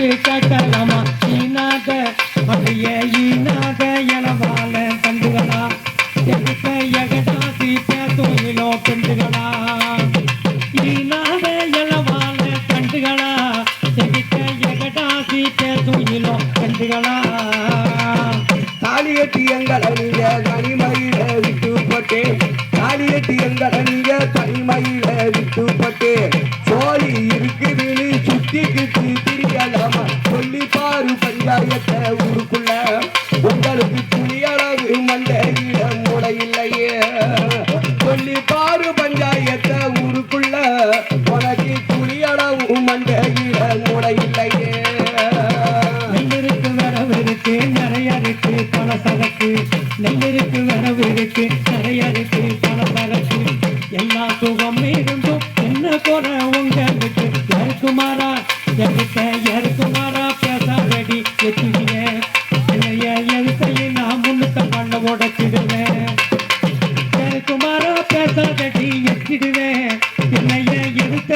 கேட்டு கேட்கலாமா ஈனாக அப்படியே ஈனாக எலவால தண்டுகளா எகிட்ட எகடாசி பேசுயிலோ பெண்டுகளா? ஈனாக எலவால தண்டுகளா? எகிட்ட எகடாசி பேசுயிலோ பெண்டுகளா? தாலி எங்களை நீங்க தனிமையில விட்டு போட்டேன். தாலி கட்டி எங்களை நீங்க தனிமையில like that.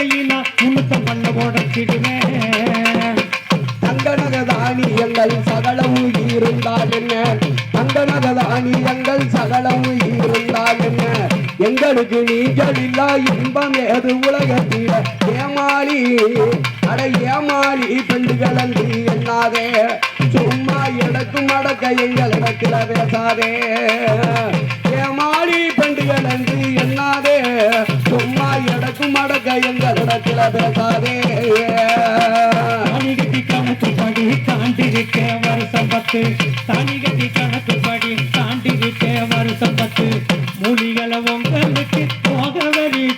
எதுக்கையும் நான் பண்ண உடச்சிடுவேன் தங்க நகதானியங்கள் சகலமும் இருந்தால் என்ன? தங்க நகதானியங்கள் சகலமும் இருந்தால் என்ன? எங்களுக்கு நீங்கள் இல்லா இன்பம் ஏது உலகத்தில ஏமாளி அட ஏமாளி பெண்டுகள் என்று என்னாதே? சும்மா எடுக்கும் அடக்க எங்களிடத்தில் பேசாதே. ஏமாடி பெண்டுகள் என்று எண்ணாதே. சும்மா எடுக்கும் அடக்க எங்களிடத்தில் பேசாதே. தனிகட்டி கட்டி கணக்கு படி தாண்டிருக்க வருஷம் பத்து. தாலி கட்டி கணக்கு படி தாண்டிருக்க வருஷம் பத்து. மூலிகளை உங்களுக்கு போக வரி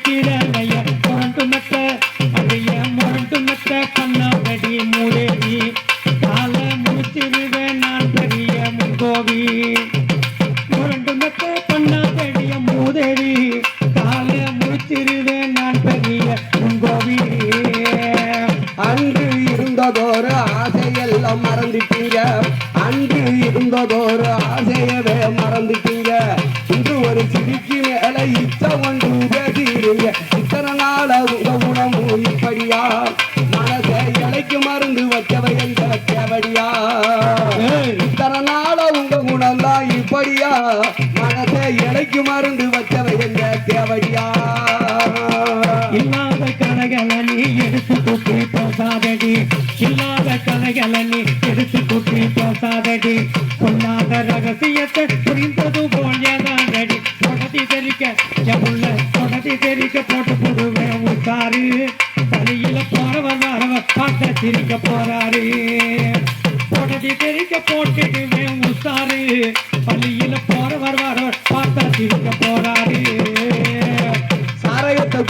மறந்துட்டீங்க இன்று ஒரு சிரிக்கு மேல இச்ச ஒன்று பேசிடுங்க. இத்தனை நாள உங்க உணவும் இப்படியா? மனசை இலைக்கு மருந்து வச்சவை எங்க தேவடியா? இத்தனை நாள உங்க குணம்தான் இப்படியா? மனசை இலைக்கு மருந்து வச்சவை எங்க தேவடியா? இல்லாத கலைகளை நீ எடுத்து கூட்டி பேசாதடி. இல்லாத கலைகளை நீ எடுத்து கூட்டி பேசாதடி. சொல்லாத ரகசியத்தை தெரிக்க எவ்வள தொடதி தெரிக்க போட்டு போடுவேன் உத்தாரு. தலையில போறவர் வரவர் பார்க்க சிரிக்க போறாரு. தெரிக்க போட்டுடுவேன் பள்ளியில போறவர் வரவர் போறாரு.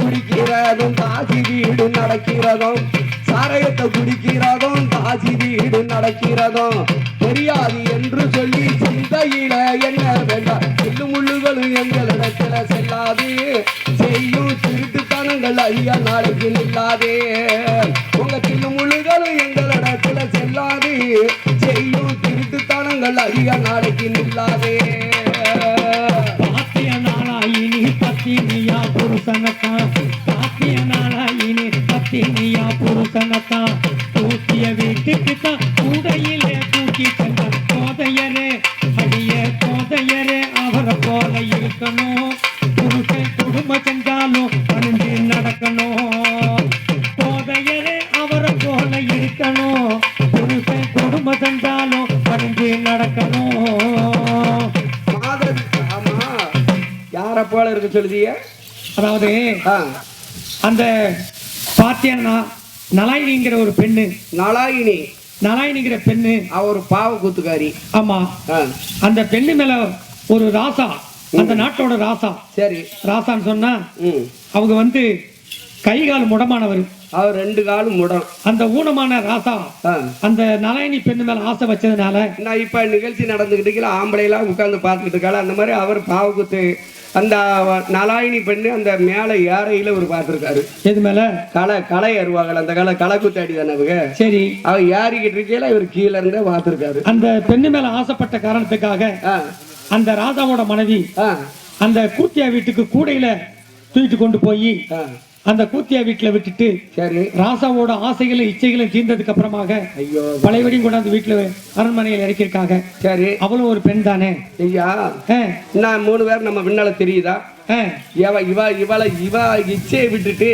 குடிக்கிறதும் தாசி வீடு நடக்கிறதும் குடிக்கிறதும் தாசி வீடு நடக்கிறதும். தெரியாது என்று சொல்லி சிந்தையில என்ன முள்ளுகளும் எங்களிடத்துல செல்லாது. செய்யும் திருட்டுத்தனங்கள் ஐயா நாளைக்கு நில்லாதே. உங்க திருமுழுகளும் முள்ளுகளும் எங்களிடத்துல செல்லாது. செய்யும் திருட்டுத்தனங்கள் ஐயா நாளைக்கு நில்லாதே. பாத்திய நாளா நாளாயினி பத்தினியா புருஷனத்தான் பாத்திய நாளா நாளாயினி பத்தினியா புருஷனத்தான் சொல்லுதிய? அதாவது அந்த பாத்தியன்னா நலாயினிங்கிற ஒரு பெண்ணு. நலாயினி. நலாயினிங்கிற பெண்ணு. அவ ஒரு பாவ கூத்துக்காரி. ஆமா. அந்த பெண்ணு மேல ஒரு ராசா. அந்த நாட்டோட ராசா. சரி. ராசான்னு சொன்னா அவங்க வந்து கை கால் முடமானவர். அவர் ரெண்டு காலும் முடம். அந்த ஊனமான ராசா. அந்த நலாயினி பெண்ணு மேல ஆசை வச்சதுனால நான் இப்ப நிகழ்ச்சி நடந்துகிட்டு இருக்கல ஆம்பளைலாம் உட்கார்ந்து பார்த்துக்கிட்டு இருக்காள் அந்த மாதிரி அவர் பாவகுத்து அந்த நலாயினி பெண்ணு அந்த மேலே ஏறையில ஒரு பார்த்துருக்காரு. எது மேல? களை களை ஏறுவாங்கல்ல அந்த களை களை குத்தாடி தானே அவங்க சரி. அவர் ஏறிக்கிட்டு இருக்கையில இவர் கீழே இருந்தே பார்த்துருக்காரு. அந்த பெண்ணு மேல ஆசைப்பட்ட காரணத்துக்காக அந்த ராஜாவோட மனைவி அந்த கூத்தியா வீட்டுக்கு கூடையில தூக்கிட்டு கொண்டு போய் அந்த கூத்தியா வீட்டுல விட்டுட்டு சரி. ராசாவோட ஆசைகளும் இச்சைகளும் தீர்ந்ததுக்கு அப்புறமாக ஐயோ. பழையபடியும் கொண்டாந்து வீட்டுல அரண்மனையில் இறக்கியிருக்காங்க. சரி. அவளும் ஒரு பெண் தானே? ஐயா நான் மூணு பேர் நம்ம பின்னால தெரியுதா? இவ இவ இவளை இவ இச்சையை விட்டுட்டு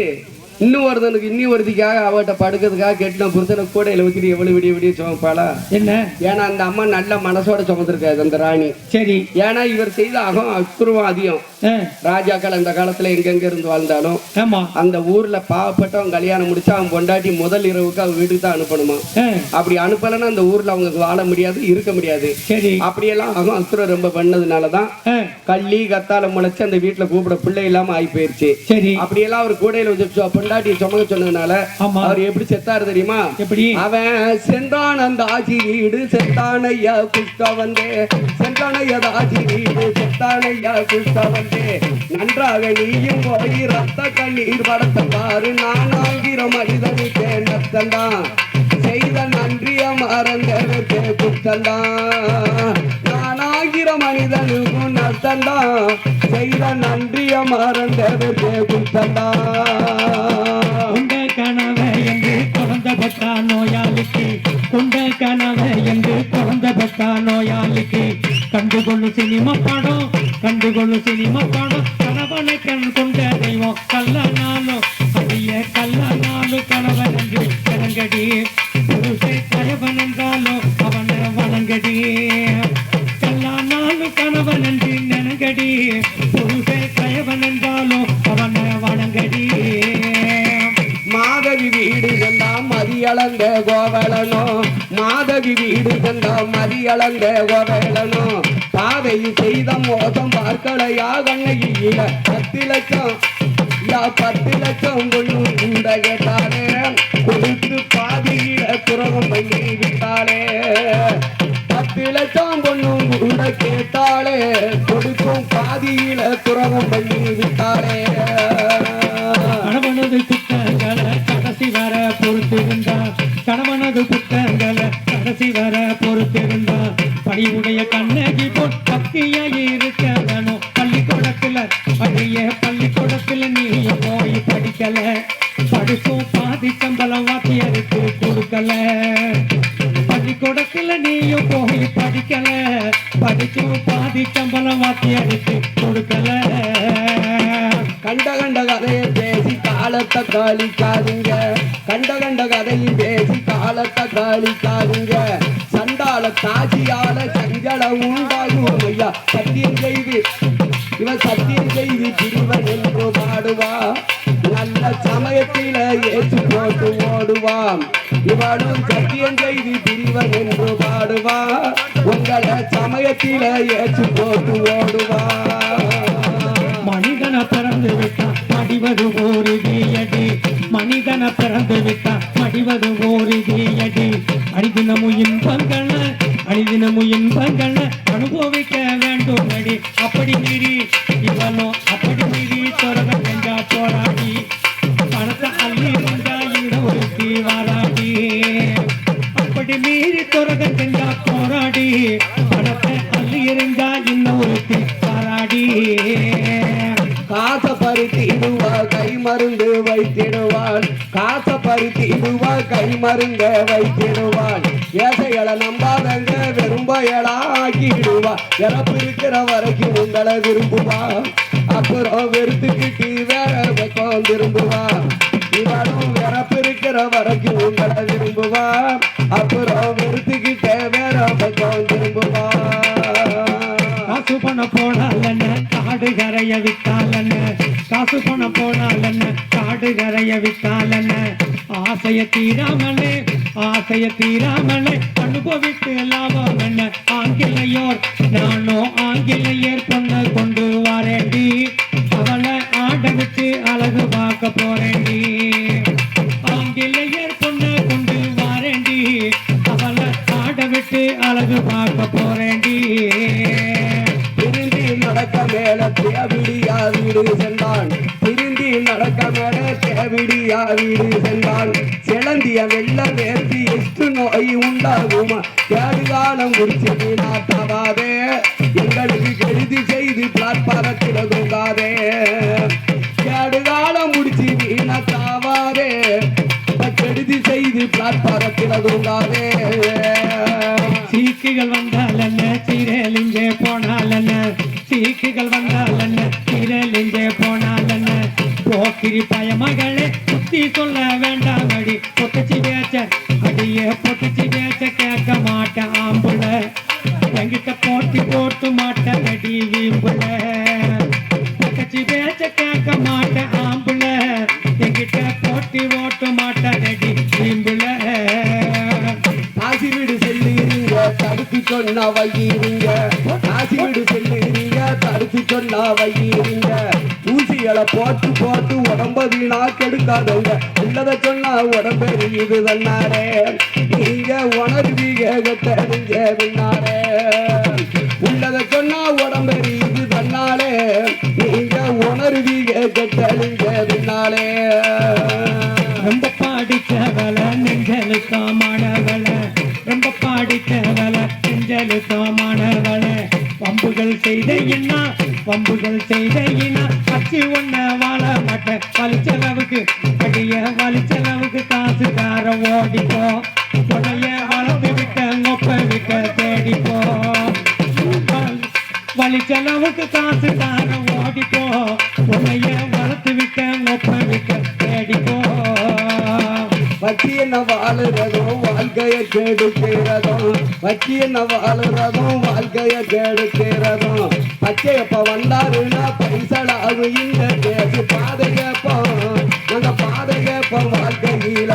இன்னும் ஒருத்தனுக்கு இன்னும் ஒருத்திக்காக அவட்ட படுக்கிறதுக்காக கெட்டின புருஷனை கூடையில வச்சுட்டு எவ்வளவு விடிய விடிய சுமப்பாளா? என்ன? ஏன்னா அந்த அம்மா நல்ல மனசோட சுமந்திருக்காது அந்த ராணி. சரி. ஏன்னா இவர் செய்த அகம் அக்குருவம் அதிகம். ராஜாக்கள் அந்த காலத்துல எங்கெங்க இருந்து வாழ்ந்தாலும் ஆமா. அந்த ஊர்ல பாவப்பட்டவன் கல்யாணம் முடிச்சா அவன் பொண்டாட்டி முதல் இரவுக்கு அவன் வீட்டுக்கு தான் அனுப்பணுமா? அப்படி அனுப்பலைன்னா அந்த ஊர்ல அவங்க வாழ முடியாது இருக்க முடியாது. சரி. அப்படியெல்லாம் அகம் அசுரம் ரொம்ப பண்ணதுனாலதான் கள்ளி கத்தால முளைச்சு அந்த வீட்டுல கூப்பிட பிள்ளை இல்லாம ஆகி போயிருச்சு. சரி. அப்படியெல்லாம் அவர் கூடையில வச்சு சொ- பொண்டாட்டியை சுமக்க சொன்னதுனால அவர் எப்படி செத்தாரு தெரியுமா? எப்படி? அவன் சென்றான் அந்த ஆட்சி வீடு செத்தானையா குஷ்டா வந்தே சென்றானையா ஆட்சி வீடு செத்தானையா குஷ்டா வந்தே நன்றாக நீயும் போய் ரத்த கண்ணீர் படத்த பாரு. நான் ஆகிற மனிதனுக்கு நத்தந்தான். செய்த நன்றிய மறந்தவர்க்கு குத்தந்தான். செய்கிற ஆகிற மனிதனுக்கும் நத்தந்தான் செய்த நன்றிய மறந்தவர்க்கு குத்தந்தான் கொண்ட கனவை என்று குழந்த பெற்றா நோயாளிக்கு கொண்ட கனவை என்று குழந்த பெற்றா நோயாளிக்கு. கண்டுகொள்ளு சினிமா படம் கண்டுகொள்ளு சினிமா படம் நினங்கடி கயவன் என்றாலும் அவனை வணங்கடி மாதவி வீடு தந்தாம் மதியளந்த கோவலனோ. மாதவி வீடு சென்றா மதியளந்த கோவலனோ. பாவை செய்த மோசம் பார்க்கலையா கண்ணகியில பத்து லட்சம். யா பத்து லட்சம் கொண்டு கேட்டாலே கொடுத்து பாதியில துரோகம் பண்ணி விட்டாளே பொண்ணும் கூட கேட்டாலே கொடுக்கும் பாதியில துறவும் பண்ணி விட்டாளே. கணவனது குற்றங்களை கடைசி வர பொறுத்திருந்தா கணவனது குற்றங்களை கடைசி வர பொறுத்திருந்தா பணிவுடைய கண்ணகி போல் பக்கியா இருக்க வேணும் பள்ளிக்கூடத்துல பழைய பள்ளிக்கூடத்துல நீ போய் படிக்கல. படிப்பும் பாதி சம்பளம் வாத்தியருக்கு கொடுக்கல. பள்ளிக்கூடத்துல நீயும் போய் படிக்கல. படிச்சும் பாதி சம்பளம் வாத்தி வாத்தியாருக்கு கொடுக்கல. கண்ட கண்ட கதையை பேசி காலத்தை காலிக்காதுங்க கண்ட கண்ட கதையும் பேசி காலத்தை காலிக்காதுங்க சண்டால காட்சியால சஞ்சலம் உண்டாகும் ஐயா சத்தியம் செய்து இவன் சத்தியம் செய்து திருவன் என்று பாடுவா. நல்ல சமயத்தில ஏற்று போட்டு ஓடுவான். இவனும் சமயத்தில ஏற்று போட்டு ஓடுவா மனிதன பிறந்து விட்டான் மடிவது ஒரு தீயடி. மனிதன பிறந்து விட்டான் மடிவது ஒரு தீயடி. அடிதினமும் இன்பங்கள அடிதினமும் இன்பங்கள அனுபவிக்க வேண்டும் அடி. அப்படி மீறி இவனோ அப்படி மீறி தொடர செஞ்சா போராடி. பணத்தை அள்ளி வந்தா இந்த ஒரு தீவாராடி அப்படி மீறி தொடர செஞ்சா போராடி. இருந்தா அள்ளி பாராடி இன்னும் ஒரு தீவாராடி காச பருத்திடுவா கை மருந்து வைத்திடுவாள். காச பருத்திடுவா கை மருந்த வைத்திடுவாள். ஏசைகளை நம்பாதங்க விரும்பயலா ஆக்கிடுவா இறப்பு இருக்கிற வரைக்கும் உங்களை விரும்புவா. அப்புறம் வெறுத்துக்கிட்டு வேற பக்கம் விரும்புவா. இவனும் இறப்பு இருக்கிற வரைக்கும் உங்களை விரும்புவா. அப்புறம் காடு கரைய விட்டாலன்னு? காசு பணம் போனாலன்னு? காடு கரைய விட்டாலன்னு? ஆசைய தீராமலே ஆசைய தீராமலே அனுபவித்து லாபம் என்ன ஆங்கிலையோர் நானும் பழைய வெள்ள வேர்த்தி எட்டு நோய் உண்டாகுமா? கேடுகாலம் குறிச்சி வீணாட்டாவாதே எங்களுக்கு கெடுதி செய்து பார்ப்பதற்கிட தூங்காதே. கேடுகாலம் முடிச்சு வீணாட்டாவாதே கெடுதி செய்து பார்ப்பதற்கிட தூங்காதே. சீக்குகள் வந்தால் அல்ல சீரலிங்கே போனால் அல்ல சீக்குகள் வந்தால் அல்ல சீரலிங்கே போனால் சொல்ல வேண்டாம் அடி. அடியே பொட்டுச்சி பேச்ச கேட்க மாட்டேன் ஆம்புல. எங்கிட்ட போட்டி போட்டு மாட்டேன் அடி வீம்புல. பொட்டுச்சி பேச்ச கேட்க மாட்டேன் ஆம்புல. எங்கிட்ட போட்டி ஓட்டு மாட்டேன் அடி வீம்புல. காசிவிடு செல்லுறீங்க தடுத்து சொன்னா வையிருங்க காசிவிடு செல்லுறீங்க தடுத்து சொன்னா வையிருங்க ஊசிகளை போட்டு போட்டு உடம்ப வீணா கெடுக்காதவங்க உள்ளதை சொன்னா உடம்பெரியுது தன்னாரே நீங்க உணர்வீக கட்டறிஞ்ச பின்னாரே உள்ளத சொன்னா உடம்பெரியுது தன்னாலே நீங்க உணர்வீக கட்டறிஞ்ச பின்னாலே ரொம்ப பாடித்தவள நெஞ்சலு சாமானவள ரொம்ப பாடித்தவள நெஞ்சலு சாமானவள பம்புகள் செய்த என்ன வம்புகள் செய்தையினா இன்னா அச்சு ஒண்ண வாழ மாட்டேன். வலிச்சளவுக்கு அடிய வலிச்சளவுக்கு காசுக்கார ஓடிப்போ உடைய வளர்த்து விட்ட மொப்ப விட்ட தேடிப்போ வலிச்சளவுக்கு காசுக்கார ஓடிப்போ உடைய வளர்த்து விட்ட மொப்ப வச்சி என்ன வாழுறதும் வாழ்க்கைய கெடுக்கிறதும். வச்சி என்ன வாழுறதும் வாழ்க்கைய கெடுக்கிறதும். பச்சையப்ப வந்தாருன்னா பைசலாகும் இந்த பாதை கேட்போம் அந்த பாதை கேட்போம் வாழ்க்கையில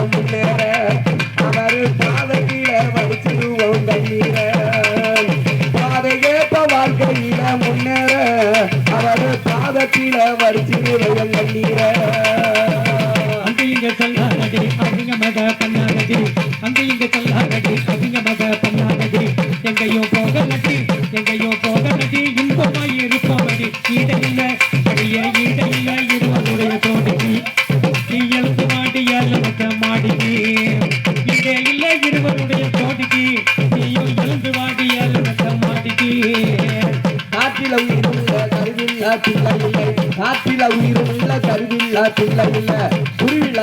எங்கையோ போகலடி இன்பமாய் இருப்பவடி இடையில அடிய இடையில இருவருடைய தோடிக்கு நீ எழுந்து மாடி ஏழமத்த மாடிக்கு இங்கே இல்ல இருவருடைய தோடிக்கு நீயும் எழுந்து வாடி ஏழமத்த மாடிக்கு காற்றில உயிருள்ள கருவில்ல பிள்ளை இல்லை காற்றில உயிருள்ள கருவில்லா பிள்ளை இல்லை குருவில